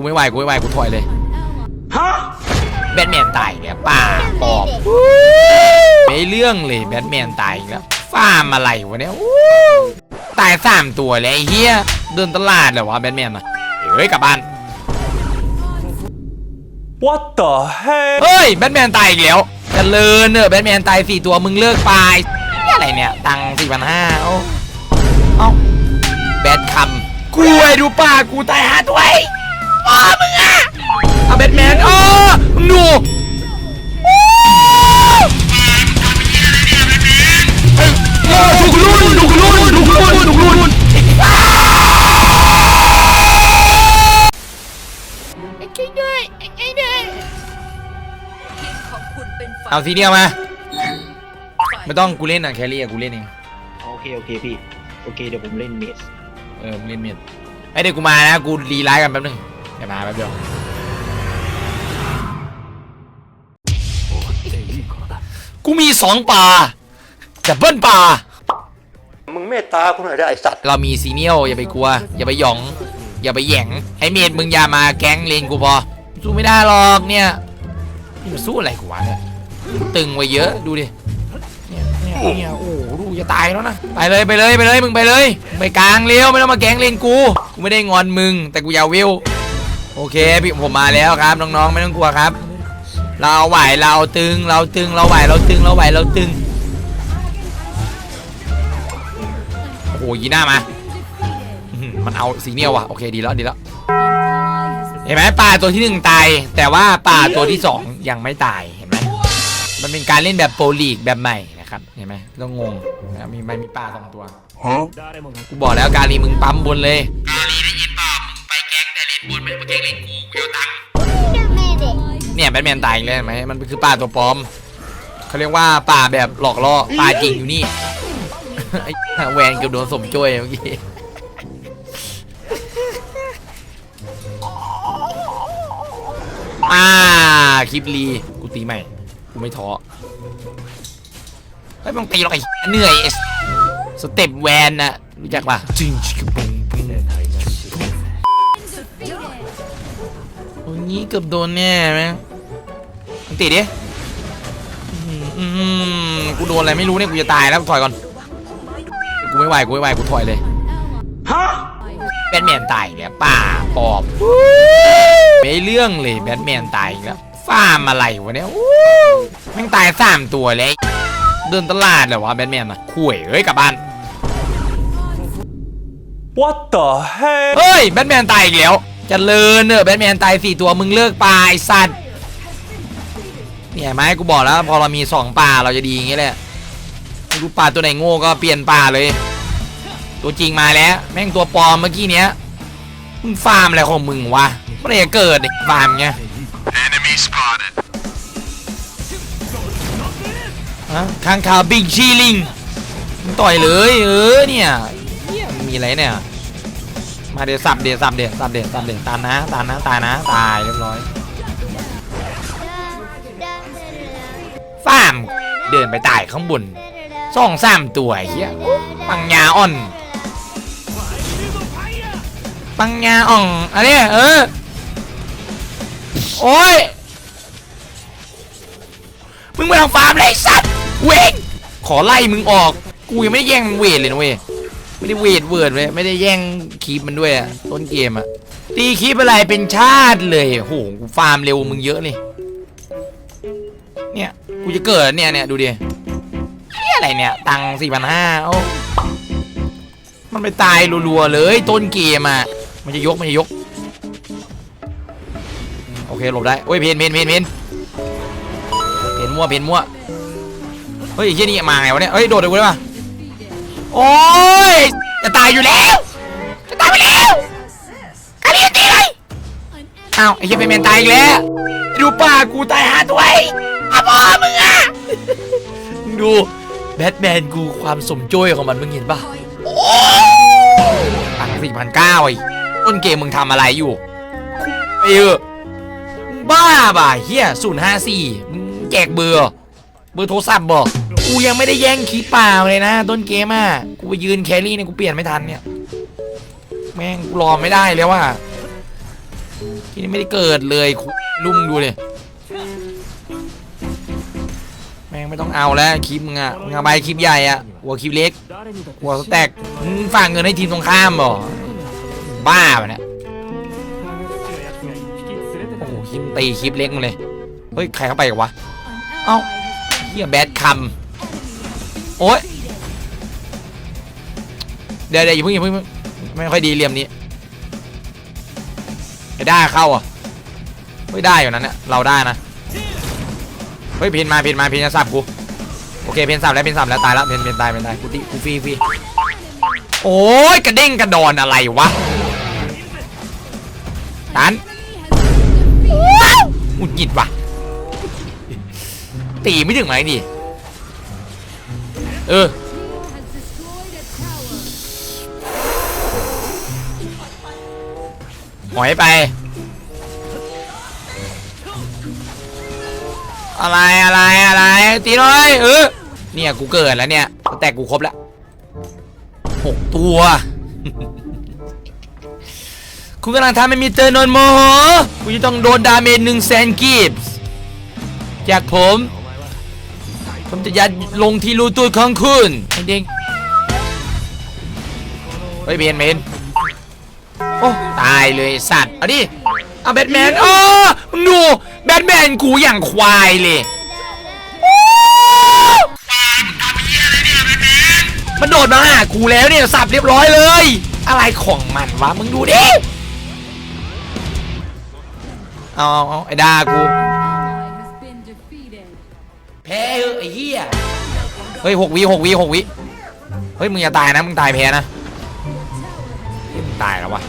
กูไม่ไหวกูไม่ไหวกูถอยเลยแบทแมนตายอีกแล้วป่าปอบไม่เรื่องเลยแบทแมนตายอีกแล้วฟาร์มอะไรวะเนี่ยอู้ตายสามตัวเลยไอ้เฮียเดินตลาดเหรอวะแบทแมนอะเฮ้ยกลับบ้าน What the heck เฮ้ยแบทแมนตายอีกแล้วเจะเลินเนอะแบทแมนตายสี่ตัวมึงเลิกไปอะไรเนี่ยตังสี่พันห้าเอ้าเอ้าแบทคำกูไอ้ดูป่ากูตายหาตัวไอ้มึงอะเอาแบทแมนอ๋อมึงดูโอ้โอ้ถูกลุ่นถูกลุ่นถูกลุ่นถูกลุ่นไอ้เก่งด้วยไอ้เก่งด้วยของคุณเป็นฝ่ายเอาทีเดียวมาไม่ต้องกูเล่นอะแครี่อะกูเล่นเองโอเค โอเคพี่ โอเค เดี๋ยวผมเล่นเมสเออมึงเล่นเมียดไอยเดี๋ยวกูมานะกูรีไลฟ์กันแป๊บนึง ดี๋ยวมาแป๊บเดียวกูมีสองป่าดับเบิลป่า มึงเมตตากูหน่อยได้ไอสัตว์ เรามีซีเนียลอย่าไปกลัว อย่าไปหยอง อย่าไปแหย่งไอเมดมึงอย่ามาแก๊งเลนกูพอ สู้ไม่ได้หรอกเนี่ยนี่มันสู้อะไรกูวะเนี่ยตึงไว้เยอะดูดิเนี่ยเนี่ยเนี่ยโอ้โหดูจะตายแล้วนะไปเลยไปเลยไปเลยมึงไปเลย ไปกลางเร็วไม่ต้องมาแก๊งเลนกูกูไม่ได้งอนมึง แต่กูอยาววิว โอเคพี่ผมมาแล้วครับน้องๆไม่ต้องกลัวครับ เราไหวเราตึงเราตึงเราไหวเราตึงเราไหวเราตึงโอ้โหยีหน้ามาอื้อหือมันเอาสีเนียวว่ะโอเคดีแล้วดีแล้วเห็นไหมป่าตัวที่หนึ่งตาย แต่ว่าป่าตัวที่สองยังไม่ตายเห็นไหมมันเป็นการเล่นแบบโปรลีกแบบใหม่นะครับเห็นไหมต้องงงนะมีมันมีป่าสองตัวกูบอกแล้วการีมึงปั๊มบนเลยการีได้ ก๊งแต่เลนบนไม่ไปแก๊งเลนกูกูเอาตังค์เนี่ยแบทแมนตายอีกแล้วเห็นไหมมันคือป่าตัวปลอมเขาเรียกว่าป่าแบบหลอกล่อป่าจริงอยู่นี่ ไอ้แวนเกือบโดนสมจ้วยเมื่อกี้อ่าคลิปลีกูตีใหม่กูไม่ท้อเฮ้ยมึงตีหรอกไอ้เหนื่อยไอ้สเต็ปแวนน่ะรู้จักป่ะจริงชิคปุ้งปุ้งโอ้ย งี้เกือบโดนแน่ไหมมึงตีดิอื้อหืออื้อหือกูโดนอะไรไม่รู้เนี่ยกูจะตายแล้วถอยก่อน กูไม่ไหวกูไม่ไหวกูถอยเลยแบทแมนตายอีกแล้วป่าปอบไม่เรื่องเลยแบทแมนตายอีกแล้วฟาร์มอะไรวะเนี่ยอู้แม่งตายสามตัวเลย เดินตลาดเหรอวะแบทแมนอะข่วยเฮ้ยกลับบ้าน What the heck เฮ้ยแบทแมนตายอีกแล้วเจะเลินเนอะแบทแมนตายสี่ตัวมึงเลิกปลาไอ้สัตว์เนี่ยไหมกูบอกแล้วพอเรามีสองป่าเราจะดีอย่างงี้แหละไม่รู้ป่าตัวไหนโง่ก็เปลี่ยนป่าเลย ตัวจริงมาแล้ว แม่งตัวปลอมเมื่อกี้เนี้ยมึงฟาร์มอะไรของมึงวะเมื่อไหรจะเกิดไอ้ฟาร์มเงี้ย Enemy spotted. ฮะข้างคาวบิ๊กชีลิงมึงต่อยเลยเออเนี่ยเนี่ยมีอะไรเนี่ย มาเดี๋ยวสับเดี๋ยวสับเดี๋ยวสับเดี๋ยวสับเดี๋ยวตามนะตามนะตายนะตายเรียบร้อยฟาร์มเดินไปตายข้างบนสองสามตัวเฮียปังยาอ่อน ปังยาอ่องอันนี้เออโอ้ยมึงมาทำฟาร์มเลยสัตว์เวงขอไล่มึงออก กูยังไม่ได้แย่งเวทเลยนะเว้ย ไม่ได้เวทเวิร์ดเลยไม่ได้แย่งคีปมันด้วยอะต้นเกมอะตีคีปอะไรเป็นชาติเลยโอ้โหกูฟาร์มเร็วมึงเยอะเลยเนี่ยกูจะเกิดเนี่ยเนี่ยดูดิเหียอะไรเนี่ยตังสี่พันห้าโอ้มันไปตายรัวๆเลยต้นเกมอะมันจะยกมันจะยกโอเคหลบได้โอ้ยเพนเพนเพนเพนเพนมั่วเพนมั่วเฮ้ยเฮียนี่มาไงวะเนี่ยเฮ้ยโดดเลยกูได้ปะ โอ้ย จะตายอยู่แล้ว จะตายไปแล้วกาลีตีเลยอ้าวไอ้เหี้ยเป็นแมนตายอีกแล้วดูป่ากูตายหาตัวไอ้อาบอมึงอะมึงดูแบทแมนกูความสมโจยของมันมึงเห็นปะโอ้ตังสี่พันเก้าไอ้ต้นเกมมึงทำอะไรอยู่ไอ้เออมึงบ้าป่ะเฮียศูนย์ห้าสี่มึงแจกเบอร์ เบอร์โทรศัพท์บอก กูยังไม่ได้แย่งคีเปล่าเลยนะ ต้นเกมอะ กูไปยืนแครี่เนี่ยกูเปลี่ยนไม่ทันเนี่ย แม่งกูรอไม่ได้แล้วว่าที่นี่ไม่ได้เกิดเลยลุ่มดูเลยแม่งไม่ต้องเอาแล้วคลิปมึงอะมึงเอาไปคลิปใหญ่อะหัวคลิปเล็ก หัวสแต็กมึงฝากเงินให้ทีมตรงข้ามเหรอบ้าปะเนี่ยโอ้โหคลิปตีคลิปเล็กมึงเลย เฮ้ย ใครเข้าไปกันวะ เอ้าเฮียแบดคำ โอ๊ยเดี๋ยวเดี๋ยวอย่าเพิ่งอย่าเพิ่งอย่าเพิ่งไม่ค่อยดีเหลี่ยมนี้ไอ้ได้เข้าอะไม่ได้อยู่นั้นเนี่ยเราได้นะเฮ้ยเพนมาเพนมาเพนจะสับกูโอเคเพนสับแล้วเพนสับแล้วตายแล้วเพนเพนตายเพนตายกูตีกูฟรีฟรีโอ้ยกระเด้งกระดอนอะไรวะตันว้าวอุดหงิดว่ะตีไม่ถึงไหมดิ เออ หอยไป อะไรอะไรอะไรตีหน่อยเออเนี่ยกูเกิดแล้วเนี่ยแต่กูครบแล้วหกตัว คุณกำลังทำให้มีเตอร์นนโมโหกูจะต้องโดนดาเมจหนึ่งแสนกีบสจากผม ผมจะยัดลงที่รูตูดของคุณไอ้เด้งเฮ้ยเบนเบนโอ้ตายเลยไอ้สัตว์ เอาดิ เอาแบทแมนโอ้มึงดูแบทแมนกูอย่างควายเลยโอ้มันโดดมาหากูแล้วเนี่ยสับเรียบร้อยเลย อะไรของมันวะมึงดูดิ เอาเอาเอาไอ้ดากูแพ้เถอะไอ้เหี้ยเฮ้ยหกวิหกวิหกวิเฮ้ยมึงอย่าตายนะมึงตายแพ้นะเฮ้ยมึงตายแล้ววะ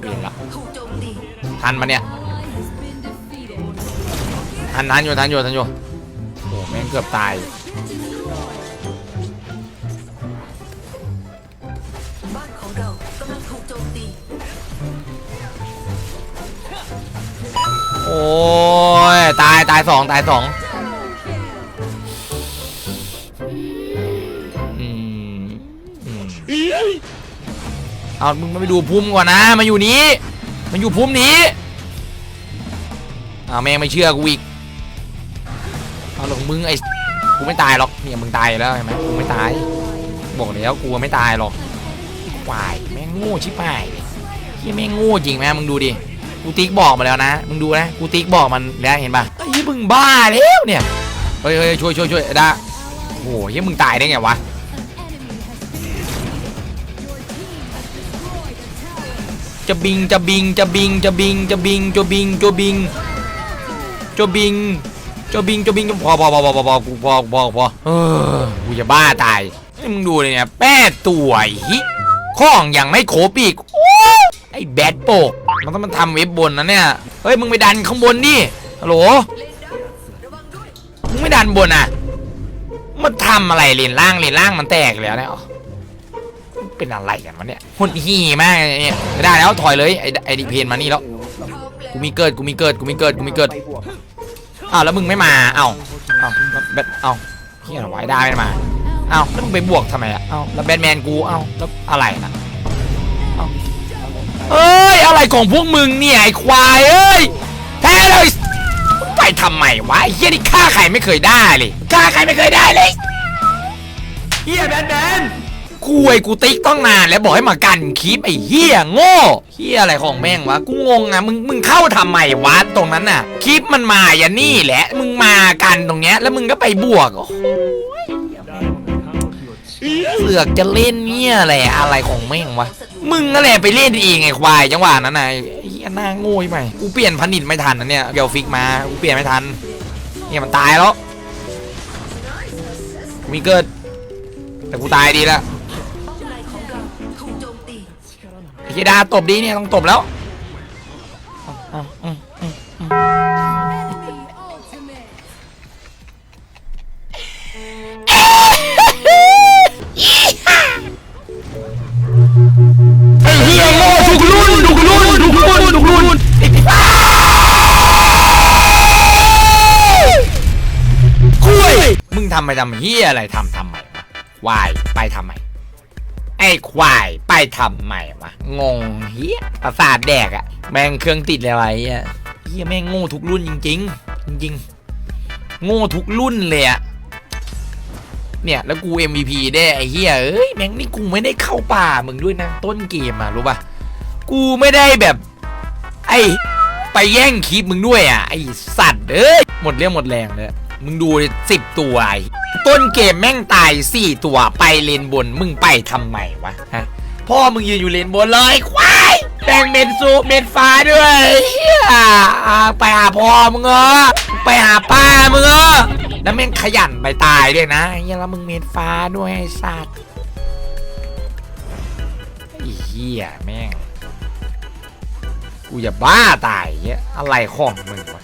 เปลี่ยนละทันปะเนี่ยทันทันอยู่ทันอยู่ทันอยู่โอ้แม่งเกือบตายโอ้ยตายตายสองตายสอง เอามึงมาไปดูพุ่มก่อนนะ มาอยู่นี้มาอยู่พุ่มนี้เอาแม่งไม่เชื่อกูอีก เอาหรอกมึงไอ้กูไม่ตายหรอกเนี่ยมึงตายแล้วเห็นไหมกูไม่ตาย บอกแล้วกูไม่ตายหรอกควายแม่งโง่ชิบหายเฮียแม่งโง่จริงไหมมึงดูดิ กูติ๊กบอกมาแล้วนะ มึงดูนะ กูติ๊กบอกมันแล้วเห็นป่ะไอ้มึงบ้าแล้วเนี่ย เฮ้ยเฮ้ยช่วยช่วยช่วยได้โอ้โหเฮ้ยมึงตายได้ไงวะ จะบิงจะบิงจะบิงจะบิงจะบิงจะบิงจะบิงจะบิงจะบิงจะบิงพอพอพอพอพอพอกูพอพอพอเออกูจะบ้าตายไอ้มึงดูเลยเนี่ยแป้ตัวไอ้หิข้องอยังไม่โครบอีกโอ้ยไอ้แบดโปกมันต้องมาทำเว็บบนนะเนี่ยเฮ้ยมึงไปดันข้างบนดิฮัลโหลมึงไม่ดันบนอะมันทำอะไรเลนล่างเลนล่างมันแตกแล้วเนี่ย เป็นอะไรกันวะเนี่ยหุ่นหี่มากเลยเนี่ยไม่ได้แล้วถอยเลยไอ้ไอ้ดิเพนมานี่แล้วพร้อมแล้วกูมีเกิดกูมีเกิดกูมีเกิดกูมีเกิดอ้าวแล้วมึงไม่มาเอ้าเอ้าแบทเอ้าเฮียไว้ได้ไม่มาเอ้าแล้วมึงไปบวกทำไมอะเอ้าแล้วแบทแมนกูเอ้าแล้วอะไรนะเอ้าเอ้ยอะไรของพวกมึงเนี่ยไอ้ควายเอ้ยแพ้เลยไปทำไมวะไอ้เฮียนี่ฆ่าใครไม่เคยได้เลยฆ่าใครไม่เคยได้เลยเฮียแบทแมน คุยกูติ๊กต้องนานแล้วบอกให้มากันคลิปไอ้เฮียโง่เฮียอะไรของแม่งวะกูงงอะมึงมึงเข้าทำไมวะตรงนั้นน่ะคลิปมันมาอย่านี่แหละมึงมากันตรงเนี้ยแล้วมึงก็ไปบวกโอ้โหเสือกจะเล่นเนี่ยแหละอะไรของแม่งวะมึงนั่นแหละไปเล่นเองไงควายจังหวะนั้นน่ะเฮียหน้าโง่ไปกูเปลี่ยนผลิตไม่ทันนะเนี่ยเดี๋ยวฟิกมากูเปลี่ยนไม่ทันเนี่ยมันตายแล้วมีเกิดแต่กูตายดีแล้ว โจมตีไอ้เจดาตบดีเนี่ยต้องตบแล้วเอาเอาอืมอืมอืมไอ้เหี้ยโง่ถูกรุ่นถูกรุ่นถูกรุ่นถูกรุ่นอ้าวคุยมึงทำไปทำเหี้ยอะไรทำทำไมวะวายไปทำไม ไอ้ควายไปทำใหม่วะงงเฮียประสาทแดกอะแม่งเครื่องติดเลยอะไรเฮียเฮียแม่งโง่ทุกรุ่นจริง ๆ จริงๆโง่ทุกรุ่นเลยอะเนี่ยแล้วกู MVP ได้ไอ้เฮียเอ้ยแม่งนี่กูไม่ได้เข้าป่ามึงด้วยนะต้นเกมอะรู้ปะกูไม่ได้แบบ ไอ้ไปแย่งคลิปมึงด้วยอะไอ้สัตว์เอ้ยหมดเรี่ยวหมดแรงเลย มึงดูสิบตัวไอ้ต้นเกมแม่งตายสี่ตัวไปเลนบนมึงไปทำไมวะฮะพ่อมึงยืนอยู่เลนบนเลยควายแบ่งเมนซูเมนฟ้าด้วยเฮียไปหาพ่อมึงเออไปหาป้ามึงเออแล้วแม่งขยันไปตายด้วยนะเฮียแล้วมึงเมนฟ้าด้วยไอ้สัตว์ไอ้เฮียแม่งกูจะบ้าตายเงี้ยอะไรของมึงวะ